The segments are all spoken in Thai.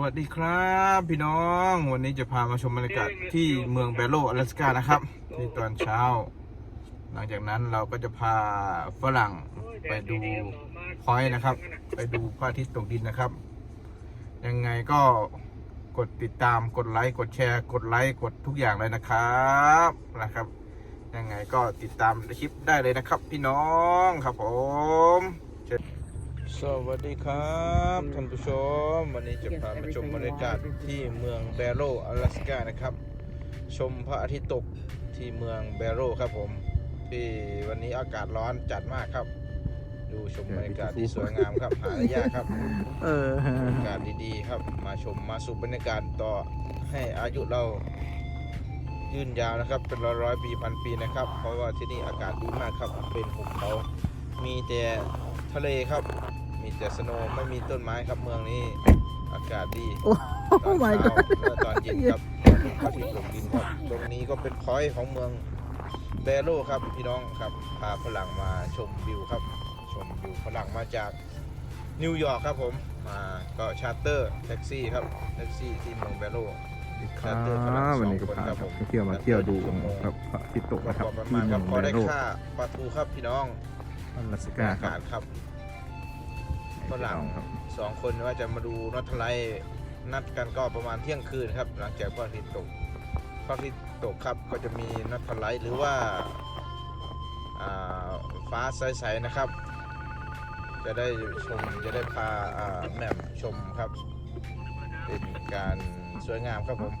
สวัสดีครับพี่น้องวันนี้จะพามาชมบรรยากาศที่เมืองเบโลอลาสกานะครับในตอนเช้า หลังจากนั้นเราก็จะพาฝรั่งไปดูพอยต์นะครับ ไปดูพระอาทิตย์ตกดินนะครับ ยังไงก็กดติดตามกดไลค์กดแชร์ กดไลค์กดทุกอย่างเลยนะครับนะครับ ยังไงก็ติดตามคลิปได้เลยนะครับ พี่น้องครับผมเชิญ สวัสดีครับท่านผู้ชม วันนี้จะพามาชมบรรยากาศที่เมืองเบโรอลาสกานะครับ ชมพระอาทิตย์ตกที่เมืองเบโรครับผม ที่วันนี้อากาศร้อนจัดมากครับ ดูชมบรรยากาศที่สวยงามครับหาได้ยากครับเออบรรยากาศดีๆครับ มาชมมาสูบบรรยากาศต่อให้อายุเรายืนยาวนะครับ เป็นร้อยร้อยปีพันปีนะครับ เพราะว่าที่นี่อากาศดีมากครับเป็นหุบเขา มีแต่ทะเลครับ มีแต่สโนว์ไม่มีต้นไม้ครับเมืองนี้ อากาศดีโอ้ตอน my เช้า god และตอนเย็นครับพระอาทิตย์ตกดินครับตรงนี้ก็เป็นพอยต์ของเมืองเบโลครับพี่น้องครับพาฝรั่งมาชมวิวครับ ชมวิวฝรั่งมาจากนิวยอร์กครับผมมาก็ชาร์เตอร์แท็กซี่ครับแท็กซี่ที่เมืองเบโลครับวันนี้ก็พาครับเที่ยวมาเที่ยวดูครับพระอาทิตย์ตกก็นะครับประที่มาณเมืครัอบงพอเบได้โรค่าปลาทูครับพี่น้องอลาสอาก้าครักาบศครับ ฝฝรั่งครับสองคนว่าจะมาดูนอตไลท์นัดกันก็ประมาณเที่ยงคืนครับ หลังจากพระอาทิตย์ตกพระอาทิตย์ตกครับก็จะมีนอตไลท์หรือว่าอ่าฟ้าใสๆนะครับ จะได้ชมจะได้พาอ่าแหม่มชมครับเป็นการสวยงามครับผม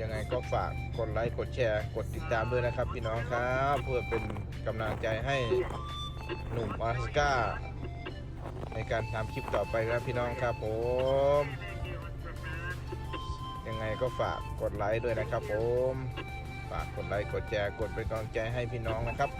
ยังไงก็ฝากกดไลค์กดแชร์ กดติดตามด้วยนะครับ พี่น้องครับ เพื่อเป็นกำลังใจให้ หนุ่มอาสก้า ในการทำคลิปต่อไปครับพี่น้องครับผม ยังไงก็ฝากกดไลค์ด้วยนะครับผม ฝากกดไลค์กดแชร์กดเป็นกำลังใจให้พี่น้องนะครับ